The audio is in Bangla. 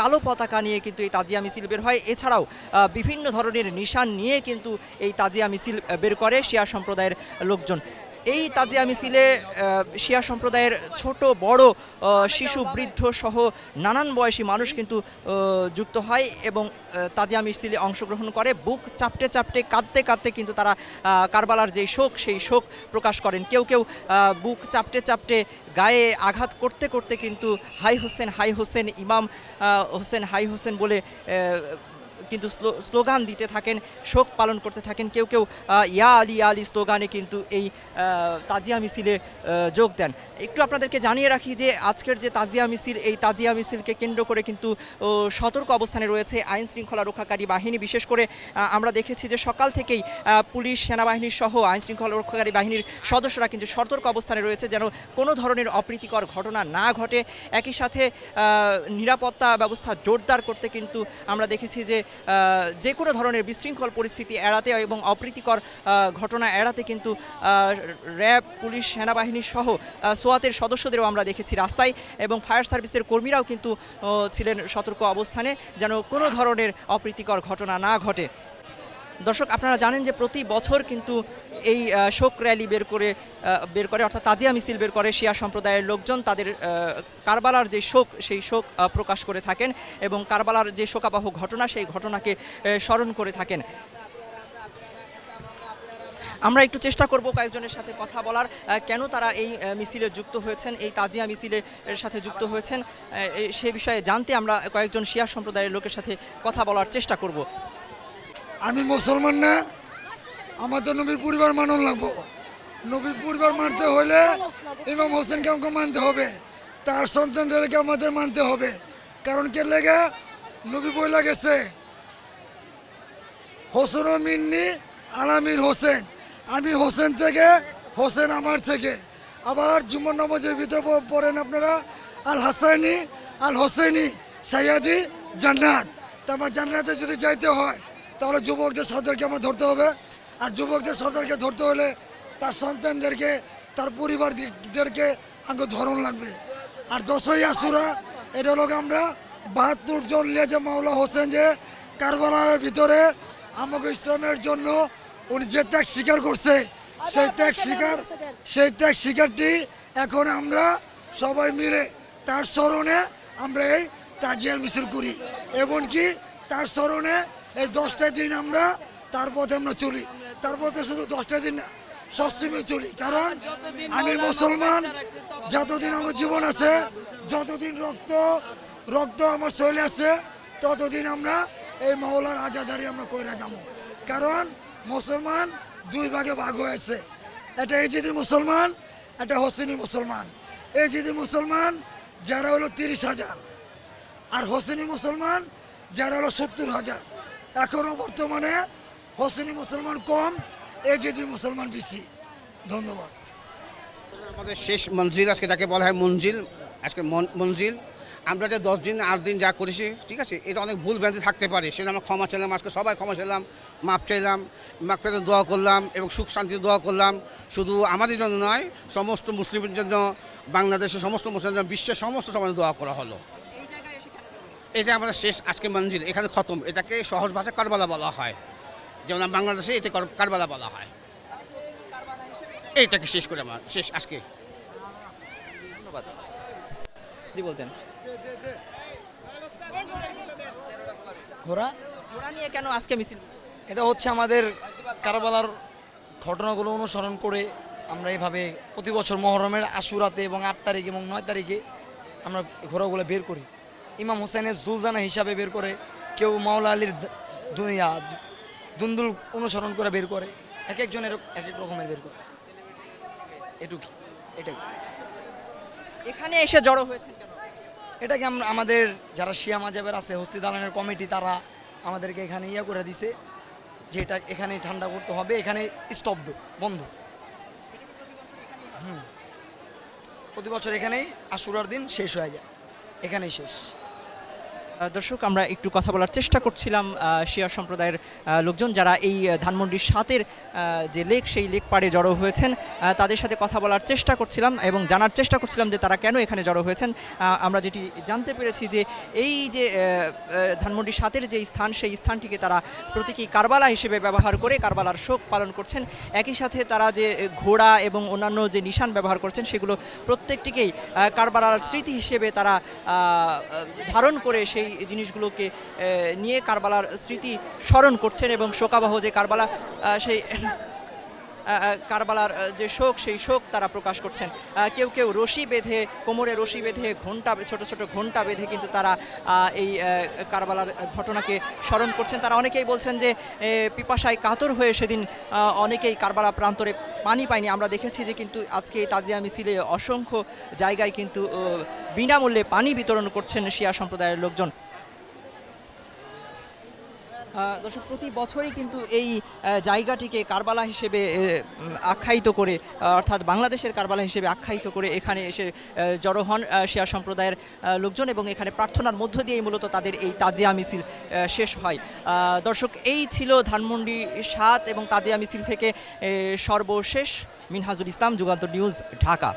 কালো পতাকা নিয়ে কিন্তু এই তাজিয়া মিছিল বের হয়। এছাড়াও বিভিন্ন ধরনের নিশান নিয়ে কিন্তু এই তাজিয়া মিছিল বের করে শিয়া সম্প্রদায়ের লোকজন। এই তাজিয়া মিছিলে শিয়া সম্প্রদায়ের ছোট, বড় শিশু, বৃদ্ধ সহ নানান বয়সী মানুষ কিন্তু যুক্ত হয় এবং তাজিয়া মিছিলে অংশগ্রহণ করে। বুক চাপটে চাপটে, কাঁদতে কাঁদতে কিন্তু তারা কারবালার যেই শোক, সেই শোক প্রকাশ করেন। কেউ কেউ বুক চাপটে চাপটে, গায়ে আঘাত করতে করতে কিন্তু হাই হোসেন হাই হোসেন ইমাম হোসেন হাই হোসেন বলে কিন্তু স্লো- স্লোগান দিতে থাকেন, শোক পালন করতে থাকেন, কেউ কেউ ইয়া আলী আলী স্লোগানে কিন্তু এই তাজিয়া মিছিলে যোগ দেন। একটু আপনাদেরকে জানিয়ে রাখি যে আজকের যে তাজিয়া মিছিল, এই তাজিয়া মিছিলকে কেন্দ্র করে কিন্তু সতর্ক অবস্থানে রয়েছে আইন শৃঙ্খলা রক্ষাকারী বাহিনী। বিশেষ করে আমরা দেখেছি যে সকাল থেকেই পুলিশ সেনাবাহিনীর সহ আইন শৃঙ্খলা রক্ষাকারী বাহিনীর সদস্যরা কিন্তু সতর্ক অবস্থানে রয়েছে যেন কোনো ধরনের অপ্রীতিকর ঘটনা না ঘটে। একই সাথে নিরাপত্তা ব্যবস্থা জোরদার করতে কিন্তু আমরা দেখেছি যে যে কোনো ধরনের বিশৃঙ্খল পরিস্থিতি এড়াতে এবং অপ্রীতিকর ঘটনা এড়াতে কিন্তু র্যাব, পুলিশ, সেনাবাহিনী সহ সোয়াতের সদস্যদেরও আমরা দেখেছি রাস্তায় এবং ফায়ার সার্ভিসের কর্মীরাও কিন্তু ছিলেন সতর্ক অবস্থানে যেন কোনো ধরনের অপ্রীতিকর ঘটনা না ঘটে। দর্শক, আপনারা জানেন যে প্রতি বছর কিন্তু এই শোক র্যালি বের করে বের করে, অর্থাৎ তাজিয়া মিছিল বের করে শিয়া সম্প্রদায়ের লোকজন তাদের কারবালার যে শোক, সেই শোক প্রকাশ করে থাকেন এবং কারবালার যে শোকাবহ ঘটনা, সেই ঘটনাকে স্মরণ করে থাকেন। আমরা একটু চেষ্টা করব কয়েকজনের সাথে কথা বলার কেন তারা এই মিছিলে যুক্ত হয়েছেন, এই তাজিয়া মিছিলে সাথে যুক্ত হয়েছেন সে বিষয়ে জানতে আমরা কয়েকজন শিয়া সম্প্রদায়ের লোকের সাথে কথা বলার চেষ্টা করব। আমি মুসলমান না, আমার তো নবীর পরিবার মানন লাগবো। নবীর পরিবার মানতে হলে ইমাম হোসেনকে আমাকে মানতে হবে, তার সন্তানদেরকে আমাদের মানতে হবে। কারণ কে লেগে? নবী বইলা গেছে হোসেন মিন্নি আলামিন হোসেন। আমি হোসেন থেকে, হোসেন আমার থেকে। আবার জুমন নামাজের ভিতরে পড়েন আপনারা, আল হাসানি আল হোসেনি সাইয়াদি জান্নাত। তারপর জান্নাতে যদি যাইতে হয় তাহলে যুবকদের সর্দারকে আমার ধরতে হবে। আর যুবকদের সর্দারকে ধরতে হলে তার সন্তানদেরকে, তার পরিবারদেরকে আমাকে ধরন লাগবে। আর দশই আসুরা এটা হলো আমরা বাহাত্তর জন যে মাওলা হোসেন যে কারবালার ভিতরে আমাকে ইসলামের জন্য উনি যে ত্যাগ স্বীকার করছে, সেই ত্যাগ স্বীকার, সেই ত্যাগ স্বীকারটি এখন আমরা সবাই মিলে তার স্মরণে আমরা এই তাজিয়া মিছিল করি। এমনকি তার স্মরণে এই দশটা দিন আমরা তার পথে আমরা চলি। তার পথে শুধু দশটা দিন না চলি। কারণ আমি মুসলমান, যতদিন আমার জীবন আছে, যতদিন রক্ত রক্ত আমার শরীরে আছে, ততদিন আমরা এই মহলার আজাদারি আমরা কইরা যাব। কারণ মুসলমান দুই ভাগে ভাগ হয়েছে। এটা এই এজিদি মুসলমান, এটা হোসেনি মুসলমান। এই এজিদি মুসলমান, যারা হলো তিরিশ হাজার। আর হোসেনি মুসলমান, যারা হলো সত্তর হাজার। এখনও বর্তমানে হোসেনি মুসলমান কম এজিদি মুসলমান বেশি। ধন্যবাদ। আমাদের শেষ মঞ্জিল আজকে যাকে বলা হয় মঞ্জিল, আজকে মঞ্জিল। আমরা এটা দশ দিন, আট দিন যা করেছি, ঠিক আছে, এটা অনেক ভুল ভ্রান্তি থাকতে পারে। সেটা আমরা ক্ষমা চাইলাম, আজকে সবাই ক্ষমা চাইলাম মাপ চাইলাম মাপ পেতে দোয়া করলাম এবং সুখ শান্তি দোয়া করলাম। শুধু আমাদের জন্য নয়, সমস্ত মুসলিমের জন্য, বাংলাদেশের সমস্ত মুসলিমের জন্য, বিশ্বের সমস্ত সমাজ দোয়া করা হলো। এটা আমাদের শেষ আজকে মঞ্জিল এখানে খতম। এটাকে সহজ ভাষা কারবালা বলা হয়। যেমন বাংলাদেশে এতে কার- কারবালা বলা হয়। এইটাকে শেষ করে আমার শেষ আজকে। ধন্যবাদ। বলতেন। ঘোরা ঘোড়া নিয়ে কেন আজকে মিছিল? এটা হচ্ছে আমাদের কারবালার ঘটনাগুলো অনুসরণ করে আমরা এইভাবে প্রতি বছর মহরমের আশুরাতে এবং আট তারিখ এবং নয় তারিখে আমরা ঘোড়াগুলো বের করি। ইমাম হোসেনের জুলজানা হিসাবে বের করে কেউ মাওলা আলীর দুনিয়া দুন্দুল অনুসরণ করে বের করে এক একজনের এক এক রকমের বের করে। এটুকি এটাই। এখানে এসে জড়ো হয়েছে এটাকে আমরা আমাদের যারা শিয়া মাজাবের আছে হস্তি দালানের কমিটি তারা আমাদেরকে এখানে ইয়ে করে দিছে যে এটা এখানে ঠান্ডা করতে হবে এখানে স্তব্ধ বন্ধ। হুম। প্রতি বছর এখানেই আশুরার দিন শেষ হয়ে যায় এখানেই শেষ। দর্শক আমরা একটু কথা বলার চেষ্টা করছিলাম আহ, শিয়া সম্প্রদায়ের লোকজন যারা এই ধানমন্ডির সাতের যে লেক সেই লেক পাড়ে জড়ো হয়েছেন তাদের সাথে কথা বলার চেষ্টা করছিলাম এবং জানার চেষ্টা করছিলাম যে তারা কেন এখানে জড়ো হয়েছেন। আমরা যেটি জানতে পেরেছি যে এই যে ধানমন্ডির সাতের যে স্থান সেই স্থানটিকে তারা প্রতীকী কারবালা হিসেবে ব্যবহার করে কারবালার শোক পালন করছেন। একই সাথে তারা যে ঘোড়া এবং অন্যান্য যে নিশান ব্যবহার করছেন সেগুলো প্রত্যেকটিকেই কারবালার স্মৃতি হিসেবে তারা ধারণ করে সেই জিনিসগুলোকে নিয়ে কারবালার স্মৃতি স্মরণ করছেন এবং শোকাবহ যে কারবালা সেই কারবালার যে শোক, সেই শোক তারা প্রকাশ করছেন। কেউ কেউ রশি বেঁধে, কোমরে রশি বেঁধে ঘণ্টা ছোট ছোট ঘণ্টা বেঁধে কিন্তু তারা এই কারবালার ঘটনাকে স্মরণ করছেন। তারা অনেকেই বলছেন যে পিপাসায় কাতর হয়ে সেদিন অনেকেই কারবালা প্রান্তরে পানি পায়নি। আমরা দেখেছি যে কিন্তু আজকে তাজিয়া মিছিলে অসংখ্য জায়গায় কিন্তু বিনামূল্যে পানি বিতরণ করছেন শিয়া সম্প্রদায়ের লোকজন। দর্শক প্রতি বছরই কিন্তু এই জায়গাটিকে কারবালা হিসেবে আখ্যায়িত করে অর্থাৎ বাংলাদেশের কারবালা হিসেবে আখ্যায়িত করে এখানে এসে জড়ো হন আহ, শিয়া সম্প্রদায়ের লোকজন এবং এখানে প্রার্থনার মধ্য দিয়েই মূলত তাদের এই তাজিয়া মিছিল শেষ হয়। দর্শক এই ছিল ধানমন্ডি সাত এবং তাজিয়া মিছিল থেকে সর্বশেষ মিনহাজুল ইসলাম যুগান্তর নিউজ ঢাকা।